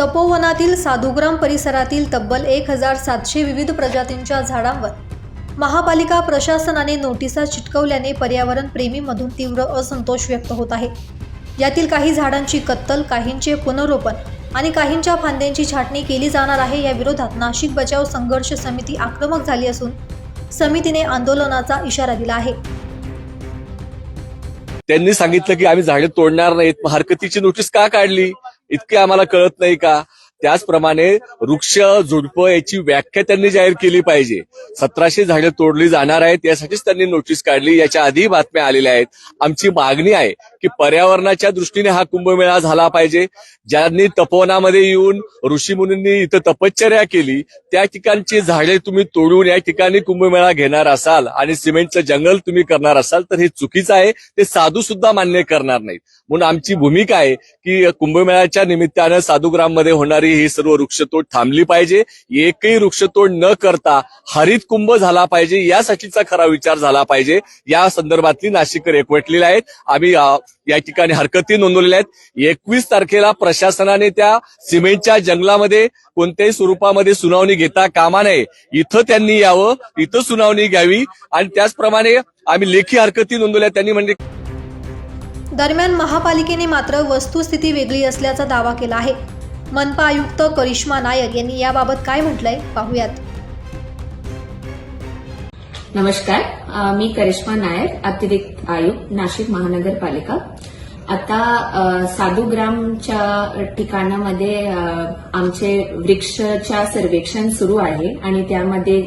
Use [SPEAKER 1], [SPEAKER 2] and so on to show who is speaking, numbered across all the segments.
[SPEAKER 1] तपोवनातील साधुग्राम परिसरातील तब्बल एक हजार सातशे विविध प्रजातींच्या झाडांवर महापालिका प्रशासनाने नोटिसा चिटकवल्याने पर्यावरण प्रेमीमधून तीव्र असंतोष व्यक्त होत आहे. यातील काही झाडांची कत्तल काहींचे पुनरोपण आणि काहींच्या फांद्यांची छाटणी केली जाणार आहे या विरोधात नाशिक बचाव संघर्ष समिती आक्रमक झाली असून समितीने आंदोलनाचा इशारा दिला आहे.
[SPEAKER 2] त्यांनी सांगितलं की आम्ही झाडे तोडणार नाहीत. हरकतीची नोटीस का काढली? इतके आम्हाला कळत नाही का? त्याचप्रमाणे वृक्ष झुडपं याची व्याख्या त्यांनी जाहीर केली पाहिजे. सतराशे झाडे तोडली जाणार आहेत यासाठीच त्यांनी नोटीस काढली. याच्या आधी बातम्या आलेल्या आहेत. आमची मागणी आहे की पर्यावरणाच्या दृष्टीने हा कुंभमेळा झाला पाहिजे. ज्यांनी तपोवनामध्ये येऊन ऋषीमुनींनी इथं तपश्चर्या केली त्या ठिकाणची झाडे तुम्ही तोडून या ठिकाणी कुंभमेळा घेणार असाल आणि सिमेंटचं जंगल तुम्ही करणार असाल तर हे चुकीचं आहे. ते साधू सुद्धा मान्य करणार नाहीत. म्हणून आमची भूमिका आहे की कुंभमेळ्याच्या निमित्तानं साधुग्राममध्ये होणारी ही सर्व वृक्षतोड थांबली पाहिजे. एकही वृक्षतोड न करता हरित कुंभ झाला पाहिजे. यासाठीचा खरा विचार झाला पाहिजे. या संदर्भातली नाशिककर एकवटलेले आहेत. आम्ही या ठिकाणी हरकती नोंदवलेल्या आहेत. एकवीस तारखेला प्रशासनाने त्या सिमेंटच्या जंगलामध्ये कोणत्याही स्वरूपामध्ये सुनावणी घेता कामा नये. इथं त्यांनी यावं. इथं सुनावणी घ्यावी. आणि त्याचप्रमाणे आम्ही लेखी हरकती नोंदवल्या. त्यांनी म्हणजे
[SPEAKER 1] दरम्यान महापालिकेने मात्र वस्तुस्थिती वेगळी असल्याचा दावा केला आहे. मनपा आयुक्त करिश्मा नायक यांनी याबाबत काय म्हटलंय? पाहूयात.
[SPEAKER 3] नमस्कार. मी करिश्मा नायर अतिरिक्त आयुक्त नाशिक महानगरपालिका. आता साधुग्रामच्या ठिकाणामध्ये आमचे वृक्षच्या सर्वेक्षण सुरू आहे आणि त्यामध्ये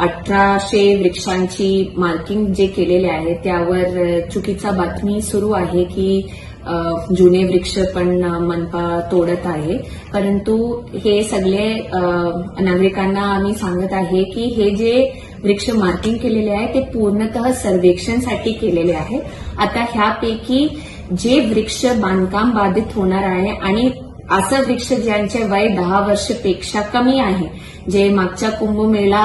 [SPEAKER 3] अठराशे वृक्षांची मार्किंग जे केलेले आहे त्यावर चुकीचा बातमी सुरू आहे की जुने वृक्ष पण मनपा तोडत आहे. परंतु हे सगळे नागरिकांना आम्ही सांगत आहे की हे जे वृक्ष मार्किंग केलेले आहे ते पूर्णतः सर्वेक्षणसाठी केलेले आहे. आता ह्यापैकी जे वृक्ष बांधकाम बाधित होणार आहे आणि असं वृक्ष ज्यांचे वय दहा वर्षपेक्षा कमी आहे. जे मागच्या कुंभमेळा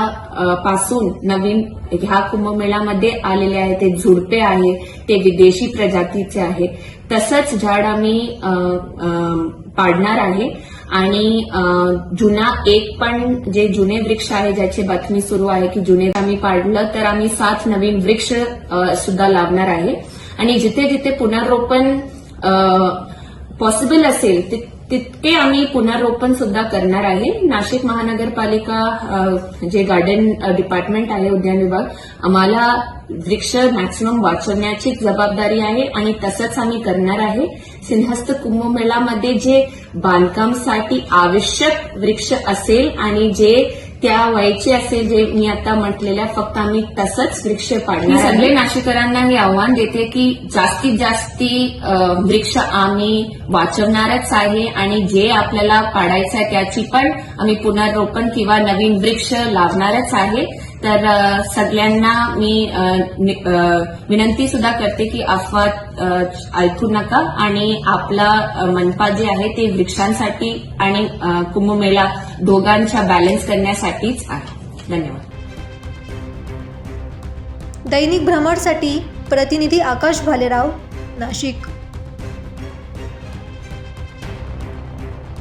[SPEAKER 3] पासून नवीन ह्या कुंभमेळामध्ये आलेले आहे ते झुडपे आहे ते विदेशी प्रजातीचे आहे तसंच झाड आम्ही पाडणार आहे. आणि जुना एक पण जे जुने वृक्ष आहे ज्याची बातमी सुरू आहे की जुने आम्ही पाडलं तर आम्ही सात नवीन वृक्ष सुद्धा लावणार आहे. आणि जिथे जिथे पुनर्रोपण पॉसिबल असेल ते तितके आम्ही पुनर्रोपण सुद्धा करणार आहे. नाशिक महानगरपालिका जे गार्डन डिपार्टमेंट आहे उद्यान विभाग आम्हाला वृक्ष मॅक्सिमम वाचवण्याची जबाबदारी आहे आणि तसंच आम्ही करणार आहे. सिंहस्थ कुंभमेळामध्ये जे बांधकामसाठी आवश्यक वृक्ष असेल आणि जे त्या वयाचे असेल जे मी आता म्हटलेल्या फक्त आम्ही तसंच वृक्ष पाडणार सगळे नाशिकरांना हे आव्हान देते की जास्तीत जास्ती वृक्ष आम्ही वाचवणारच आहे आणि जे आपल्याला पाडायचं आहे त्याची पण आम्ही पुनर्रोपण किंवा नवीन वृक्ष लावणारच आहे. तर सगळ्यांना मी विनंती सुद्धा करते की अफवा ऐकू नका आणि आपला मनपा जे आहे ते वृक्षांसाठी आणि कुंभमेळा दोघांच्या बॅलन्स करण्यासाठीच आहे. धन्यवाद.
[SPEAKER 1] दैनिक भ्रमणसाठी प्रतिनिधी आकाश भालेराव नाशिक.